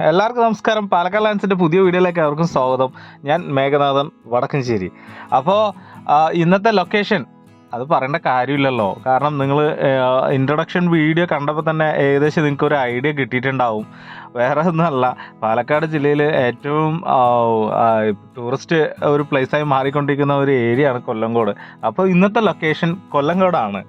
എല്ലാവർക്കും നമസ്കാരം. പാലക്കാട് ലാൻസിന്റെ പുതിയ വീഡിയോയിലേക്ക് അവർക്കും സ്വാഗതം. ഞാൻ മേഘനാഥൻ വടക്കഞ്ചേരി. അപ്പോൾ ഇന്നത്തെ ലൊക്കേഷൻ അത് പറയേണ്ട കാര്യമില്ലല്ലോ. കാരണം നിങ്ങൾ ഇൻട്രൊഡക്ഷൻ വീഡിയോ കണ്ടപ്പോൾ തന്നെ ഏകദേശം നിങ്ങൾക്ക് ഒരു ഐഡിയ കിട്ടിയിട്ടുണ്ടാവും. വേറെ ഒന്നുമല്ല. പാലക്കാട് ജില്ലയിൽ ഏറ്റവും ടൂറിസ്റ്റ് ഒരു പ്ലേസായി മാറിക്കൊണ്ടിരിക്കുന്ന ഒരു ഏരിയയാണ് കൊല്ലങ്കോട് അപ്പോൾ ഇന്നത്തെ ലൊക്കേഷൻ കൊല്ലങ്കോടാണ്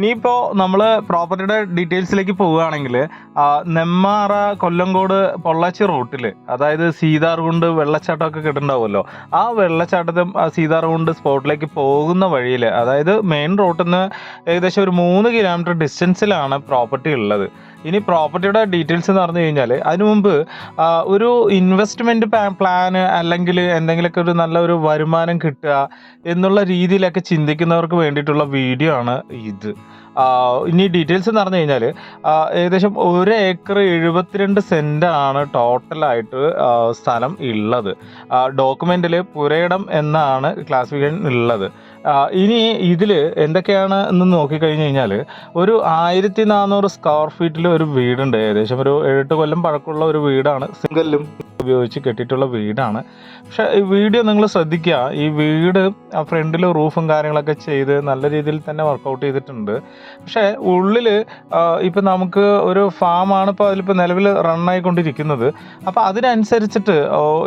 ഇനിയിപ്പോൾ നമ്മൾ പ്രോപ്പർട്ടിയുടെ ഡീറ്റെയിൽസിലേക്ക് പോവുകയാണെങ്കിൽ നെമ്മാറ കൊല്ലങ്കോട് പൊള്ളാച്ചി റൂട്ടിൽ അതായത് സീതാർകുണ്ട് വെള്ളച്ചാട്ടമൊക്കെ കിട്ടുന്നുണ്ടാവുമല്ലോ ആ വെള്ളച്ചാട്ടത്തും ആ സീതാർകുണ്ട് സ്പോട്ടിലേക്ക് പോകുന്ന വഴിയിൽ അതായത് മെയിൻ റൂട്ടിൽ നിന്ന് ഏകദേശം ഒരു മൂന്ന് കിലോമീറ്റർ ഡിസ്റ്റൻസിലാണ് പ്രോപ്പർട്ടി ഉള്ളത്. ഇനി പ്രോപ്പർട്ടിയുടെ ഡീറ്റെയിൽസ് എന്ന് പറഞ്ഞു കഴിഞ്ഞാൽ അതിനു മുമ്പ് ഒരു ഇൻവെസ്റ്റ്മെന്റ് പ്ലാന് അല്ലെങ്കിൽ എന്തെങ്കിലുമൊക്കെ ഒരു നല്ല ഒരു വരുമാനം കിട്ടുക എന്നുള്ള രീതിയിലൊക്കെ ചിന്തിക്കുന്നവർക്ക് വേണ്ടിയിട്ടുള്ള വീഡിയോ ആണ് ഇത്. ഇനി ഡീറ്റെയിൽസ് എന്ന് പറഞ്ഞു കഴിഞ്ഞാൽ ഏകദേശം ഒരു ഏക്കർ എഴുപത്തിരണ്ട് ആണ് ടോട്ടലായിട്ട് സ്ഥലം ഉള്ളത്. ഡോക്യുമെന്റിൽ പുരയിടം എന്നാണ് ക്ലാസിഫിക്കേഷൻ ഉള്ളത്. ഇനി ഇതിൽ എന്തൊക്കെയാണ് എന്ന് നോക്കിക്കഴിഞ്ഞ് കഴിഞ്ഞാൽ ഒരു ആയിരത്തി നാനൂറ് സ്ക്വയർ ഫീറ്റിൽ ഒരു വീടുണ്ട്. ഏകദേശം ഒരു എട്ട് കൊല്ലം പഴക്കമുള്ള ഒരു വീടാണ്. സിംഗലും ഉപയോഗിച്ച് കെട്ടിയിട്ടുള്ള വീടാണ്. പക്ഷെ ഈ വീഡിയോ നിങ്ങൾ ശ്രദ്ധിക്കുക. ഈ വീട് ആ ഫ്രണ്ടിൽ റൂഫും കാര്യങ്ങളൊക്കെ ചെയ്ത് നല്ല രീതിയിൽ തന്നെ വർക്കൗട്ട് ചെയ്തിട്ടുണ്ട്. പക്ഷേ ഉള്ളിൽ ഇപ്പം നമുക്ക് ഒരു ഫാമാണ് ഇപ്പോൾ അതിലിപ്പോൾ നിലവിൽ റണ്ണായിക്കൊണ്ടിരിക്കുന്നത് അപ്പോൾ അതിനനുസരിച്ചിട്ട്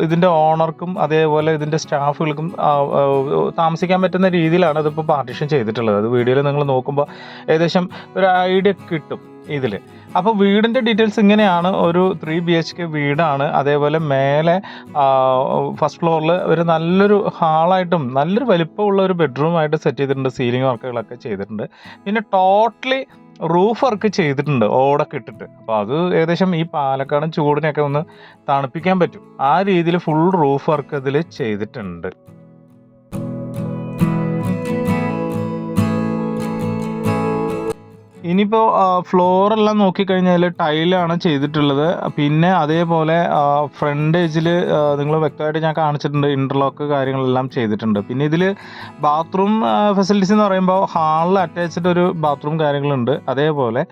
ഇതിന്റെ ഓണർക്കും അതേപോലെ ഇതിന്റെ സ്റ്റാഫുകൾക്കും താമസിക്കാൻ പറ്റുന്ന രീതിയിലാണ് ഇതിപ്പോൾ പാർട്ടീഷൻ ചെയ്തിട്ടുള്ളത്. അത് വീഡിയോയിൽ നിങ്ങൾ നോക്കുമ്പോൾ ഏകദേശം ഒരു ഐഡിയ കിട്ടും ഇതിൽ അപ്പോൾ വീടിന്റെ ഡീറ്റെയിൽസ് ഇങ്ങനെയാണ്. ഒരു ത്രീ ബി എച്ച് കെ വീടാണ്. അതേപോലെ മേലെ ഫസ്റ്റ് ഫ്ലോറിൽ ഒരു നല്ലൊരു ഹാളായിട്ടും നല്ലൊരു വലിപ്പമുള്ള ഒരു ബെഡ്റൂമായിട്ട് സെറ്റ് ചെയ്തിട്ടുണ്ട്. സീലിംഗ് വർക്കുകളൊക്കെ ചെയ്തിട്ടുണ്ട്. പിന്നെ ടോട്ടലി റൂഫ് വർക്ക് ചെയ്തിട്ടുണ്ട്. ഓടൊക്കെ ഇട്ടിട്ട്. അപ്പോൾ അത് ഏകദേശം ഈ പാലക്കാടൻ ചൂടിനെയൊക്കെ ഒന്ന് തണുപ്പിക്കാൻ പറ്റും. ആ രീതിയിൽ ഫുൾ റൂഫ് വർക്ക് ഇതിൽ ചെയ്തിട്ടുണ്ട്. ഇനിയിപ്പോൾ ഫ്ലോറെല്ലാം നോക്കിക്കഴിഞ്ഞാൽ ടൈലാണ് ചെയ്തിട്ടുള്ളത്. പിന്നെ അതേപോലെ ഫ്രണ്ട് ഏജിൽ നിങ്ങൾ വ്യക്തമായിട്ട് ഞാൻ കാണിച്ചിട്ടുണ്ട് ഇന്റർലോക്ക് കാര്യങ്ങളെല്ലാം ചെയ്തിട്ടുണ്ട്. പിന്നെ ഇതിൽ ബാത്റൂം ഫെസിലിറ്റീസ് എന്ന് പറയുമ്പോൾ ഹാളിൽ അറ്റാച്ച്ഡ് ഒരു ബാത്റൂം കാര്യങ്ങളുണ്ട്. അതേപോലെ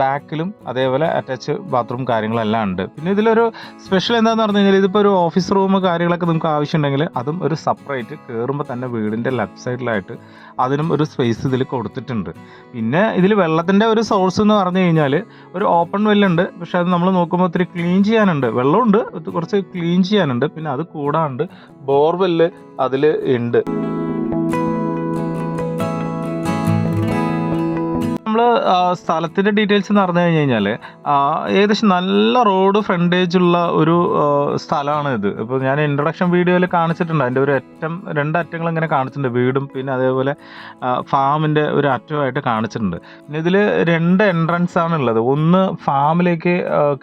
ബാക്കിലും അതേപോലെ അറ്റാച്ച് ബാത്റൂം കാര്യങ്ങളെല്ലാം ഉണ്ട്. പിന്നെ ഇതിലൊരു സ്പെഷ്യൽ എന്താണെന്ന് പറഞ്ഞു കഴിഞ്ഞാൽ ഇതിപ്പോൾ ഒരു ഓഫീസ് റൂം കാര്യങ്ങളൊക്കെ നിങ്ങൾക്ക് ആവശ്യമുണ്ടെങ്കിൽ അതും ഒരു സെപ്പറേറ്റ് കയറുമ്പോൾ തന്നെ വീടിന്റെ ലെഫ്റ്റ് സൈഡിലായിട്ട് അതിനും ഒരു സ്പേസ് ഇതിൽ കൊടുത്തിട്ടുണ്ട്. പിന്നെ ഇതിൽ വെള്ളത്തിന്റെ ഒരു സോഴ്സ് എന്ന് പറഞ്ഞു കഴിഞ്ഞാൽ ഒരു ഓപ്പൺ വെല്ലുണ്ട് പക്ഷെ അത് നമ്മൾ നോക്കുമ്പോൾ ഒത്തിരി ക്ലീൻ ചെയ്യാനുണ്ട്. വെള്ളമുണ്ട്. കുറച്ച് ക്ലീൻ ചെയ്യാനുണ്ട്. പിന്നെ അത് കൂടാണ്ട് ബോർവെല്ല് അതിൽ ഉണ്ട്. നമ്മൾ സ്ഥലത്തിന്റെ ഡീറ്റെയിൽസ് എന്ന് പറഞ്ഞു കഴിഞ്ഞ് കഴിഞ്ഞാൽ ഏകദേശം നല്ല റോഡ് ഫ്രണ്ടേജ് ഉള്ള ഒരു സ്ഥലമാണ് ഇത്. ഇപ്പോൾ ഞാൻ ഇൻട്രൊഡക്ഷൻ വീഡിയോയിൽ കാണിച്ചിട്ടുണ്ട്. അതിന്റെ ഒരു അറ്റം രണ്ട് അറ്റങ്ങൾ ഇങ്ങനെ കാണിച്ചിട്ടുണ്ട്. വീടും പിന്നെ അതേപോലെ ഫാമിന്റെ ഒരു അറ്റമായിട്ട് കാണിച്ചിട്ടുണ്ട്. പിന്നെ ഇതിൽ രണ്ട് എൻട്രൻസ് ആണ് ഉള്ളത്. ഒന്ന് ഫാമിലേക്ക്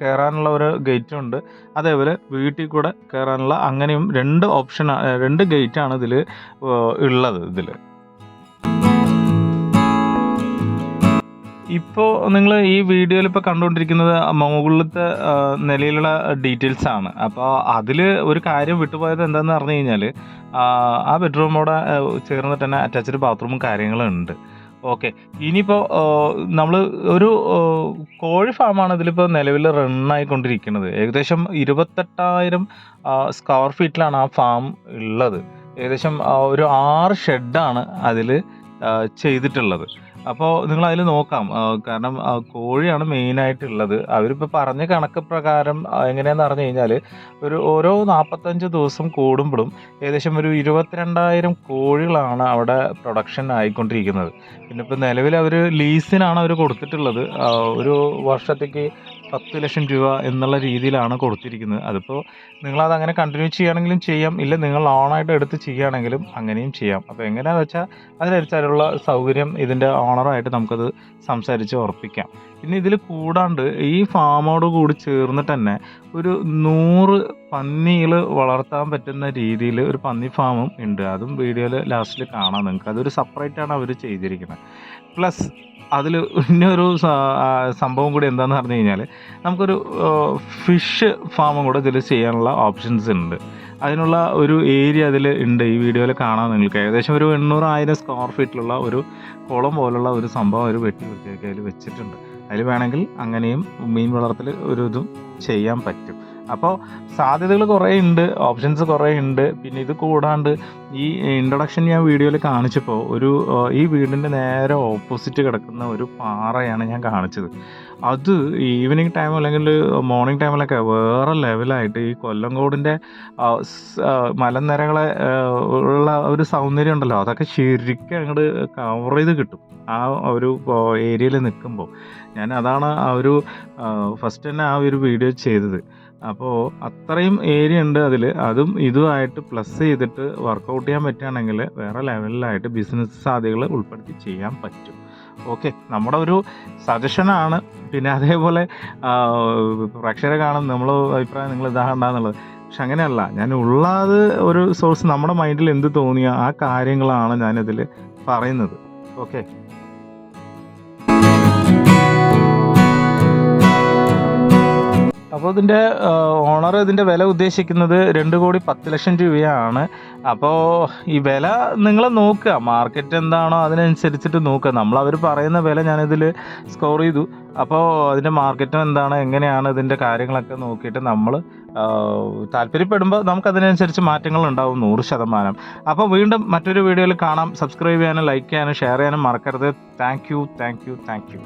കയറാനുള്ള ഒരു ഗേറ്റും ഉണ്ട്. അതേപോലെ വീട്ടിൽ കൂടെ കയറാനുള്ള അങ്ങനെയും രണ്ട് ഓപ്ഷൻ രണ്ട് ഗേറ്റാണ് ഇതിൽ ഉള്ളത് ഇതിൽ ഇപ്പോൾ നിങ്ങൾ ഈ വീഡിയോയിൽ ഇപ്പോൾ കണ്ടുകൊണ്ടിരിക്കുന്നത് മുകളിലത്തെ നിലയിലുള്ള ഡീറ്റെയിൽസ് ആണ്. അപ്പോൾ അതിൽ ഒരു കാര്യം വിട്ടുപോയത് എന്താണെന്ന് പറഞ്ഞു കഴിഞ്ഞാൽ ആ ബെഡ്റൂമോടെ ചേർന്നിട്ട് തന്നെ അറ്റാച്ച്ഡ് ബാത്റൂമും കാര്യങ്ങളും ഉണ്ട് ഓക്കെ ഇനിയിപ്പോൾ നമ്മൾ ഒരു കോഴി ഫാമാണ് ഇതിലിപ്പോൾ നിലവിൽ റണ്ണായിക്കൊണ്ടിരിക്കുന്നത് ഏകദേശം ഇരുപത്തെട്ടായിരം സ്ക്വയർ ഫീറ്റിലാണ് ആ ഫാം ഉള്ളത്. ഏകദേശം ഒരു ആറ് ഷെഡാണ് അതിൽ ചെയ്തിട്ടുള്ളത്. അപ്പോൾ നിങ്ങൾ അതിൽ നോക്കാം കാരണം കോഴിയാണ് മെയിനായിട്ടുള്ളത്. അവരിപ്പോൾ പറഞ്ഞ കണക്ക് പ്രകാരം എങ്ങനെയാന്ന് പറഞ്ഞു കഴിഞ്ഞാൽ ഒരു ഓരോ നാൽപ്പത്തഞ്ച് ദിവസം കൂടുമ്പോഴും ഏകദേശം ഒരു ഇരുപത്തിരണ്ടായിരം കോഴികളാണ് അവിടെ പ്രൊഡക്ഷൻ ആയിക്കൊണ്ടിരിക്കുന്നത്. പിന്നെ ഇപ്പോൾ നിലവിൽ അവർ ലീസിനാണ് അവർ കൊടുത്തിട്ടുള്ളത് ഒരു വർഷത്തേക്ക് പത്ത് ലക്ഷം രൂപ എന്നുള്ള രീതിയിലാണ് കൊടുത്തിരിക്കുന്നത്. അതിപ്പോൾ നിങ്ങളത് അങ്ങനെ കണ്ടിന്യൂ ചെയ്യുകയാണെങ്കിലും ചെയ്യാം. ഇല്ല നിങ്ങൾ ഓണായിട്ട് എടുത്ത് ചെയ്യുകയാണെങ്കിലും അങ്ങനെയും ചെയ്യാം. അപ്പോൾ എങ്ങനെയാണെന്ന് വെച്ചാൽ അതിനനുസരിച്ചുള്ള സൗകര്യം ഇതിന്റെ ഓണറായിട്ട് നമുക്കത് സംസാരിച്ച് ഉറപ്പിക്കാം. പിന്നെ ഇതിൽ കൂടാണ്ട് ഈ ഫാമോട് കൂടി ചേർന്നിട്ട് തന്നെ ഒരു നൂറ് പന്നികൾ വളർത്താൻ പറ്റുന്ന രീതിയിൽ ഒരു പന്നി ഫാമും ഉണ്ട്. അതും വീഡിയോയിൽ ലാസ്റ്റിൽ കാണാം നിങ്ങൾക്ക്. അതൊരു സെപ്പറേറ്റ് ആണ് അവർ ചെയ്തിരിക്കുന്നത്. പ്ലസ് അതിൽ ഇന്നൊരു സംഭവം കൂടി എന്താണെന്ന് പറഞ്ഞു കഴിഞ്ഞാൽ നമുക്കൊരു ഫിഷ് ഫാമും കൂടെ ഇതിൽ ചെയ്യാനുള്ള ഓപ്ഷൻസ് ഉണ്ട് അതിനുള്ള ഒരു ഏരിയ അതിൽ ഉണ്ട് ഈ വീഡിയോയിൽ കാണാൻ നിങ്ങൾക്ക്. ഏകദേശം ഒരു എണ്ണൂറായിരം സ്ക്വയർ ഫീറ്റിലുള്ള ഒരു കുളം പോലുള്ള ഒരു സംഭവം ഒരു വെട്ടി വൃത്തിയാക്കി അതിൽ വെച്ചിട്ടുണ്ട്. അതിൽ വേണമെങ്കിൽ അങ്ങനെയും മീൻ വളർത്തൽ ഒരു ഇതും ചെയ്യാൻ പറ്റും. അപ്പോൾ സാധ്യതകൾ കുറേ ഉണ്ട് ഓപ്ഷൻസ് കുറേ ഉണ്ട്. പിന്നെ ഇത് കൂടാണ്ട് ഈ ഇൻട്രൊഡക്ഷൻ ഞാൻ വീഡിയോയിൽ കാണിച്ചപ്പോൾ ഒരു ഈ വീടിന്റെ നേരെ ഓപ്പോസിറ്റ് കിടക്കുന്ന ഒരു പാറയാണ് ഞാൻ കാണിച്ചത്. അത് ഈവനിങ് ടൈം അല്ലെങ്കിൽ മോർണിംഗ് ടൈമിലൊക്കെ വേറെ ലെവലായിട്ട് ഈ കൊല്ലംകോടിന്റെ മലനിരകളെ ഉള്ള ഒരു സൗന്ദര്യം ഉണ്ടല്ലോ അതൊക്കെ ശരിക്കും അങ്ങോട്ട് കവർ ചെയ്ത് കിട്ടും ആ ഒരു ഏരിയയിൽ നിൽക്കുമ്പോൾ ഞാൻ അതാണ് ആ ഒരു ഫസ്റ്റ് തന്നെ ആ ഒരു വീഡിയോ ചെയ്തത്. അപ്പോൾ അത്രയും ഏരിയ ഉണ്ട് അതിൽ അതും ഇതുമായിട്ട് പ്ലസ് ചെയ്തിട്ട് വർക്കൗട്ട് ചെയ്യാൻ പറ്റുകയാണെങ്കിൽ വേറെ ലെവലിലായിട്ട് ബിസിനസ് സാധ്യതകൾ ഉൾപ്പെടുത്തി ചെയ്യാൻ പറ്റും. ഓക്കെ നമ്മുടെ ഒരു സജഷനാണ് പിന്നെ അതേപോലെ പ്രേക്ഷകരെ കാണും നമ്മൾ അഭിപ്രായം നിങ്ങൾ ഇതാകണ്ടെന്നുള്ളത് പക്ഷെ അങ്ങനെയല്ല. ഞാൻ ഉള്ളത് ഒരു സോഴ്സ് നമ്മുടെ മൈൻഡിൽ എന്ത് തോന്നിയോ ആ കാര്യങ്ങളാണ് ഞാനിതിൽ പറയുന്നത്. ഓക്കെ അപ്പോൾ ഇതിന്റെ ഓണർ ഇതിന്റെ വില ഉദ്ദേശിക്കുന്നത് രണ്ട് കോടി പത്ത് ലക്ഷം രൂപയാണ്. അപ്പോൾ ഈ വില നിങ്ങൾ നോക്കുക. മാർക്കറ്റ് എന്താണോ അതിനനുസരിച്ചിട്ട് നോക്കുക. നമ്മൾ അവർ പറയുന്ന വില ഞാനിതിൽ സ്കോർ ചെയ്തു. അപ്പോൾ അതിന്റെ മാർക്കറ്റും എന്താണ് എങ്ങനെയാണ് ഇതിന്റെ കാര്യങ്ങളൊക്കെ നോക്കിയിട്ട് നമ്മൾ താല്പര്യപ്പെടുമ്പോൾ നമുക്കതിനനുസരിച്ച് മാറ്റങ്ങൾ ഉണ്ടാവും നൂറ് ശതമാനം. അപ്പോൾ വീണ്ടും മറ്റൊരു വീഡിയോയിൽ കാണാം. സബ്സ്ക്രൈബ് ചെയ്യാനും ലൈക്ക് ചെയ്യാനും ഷെയർ ചെയ്യാനും മറക്കരുത്. Thank you thank you thank you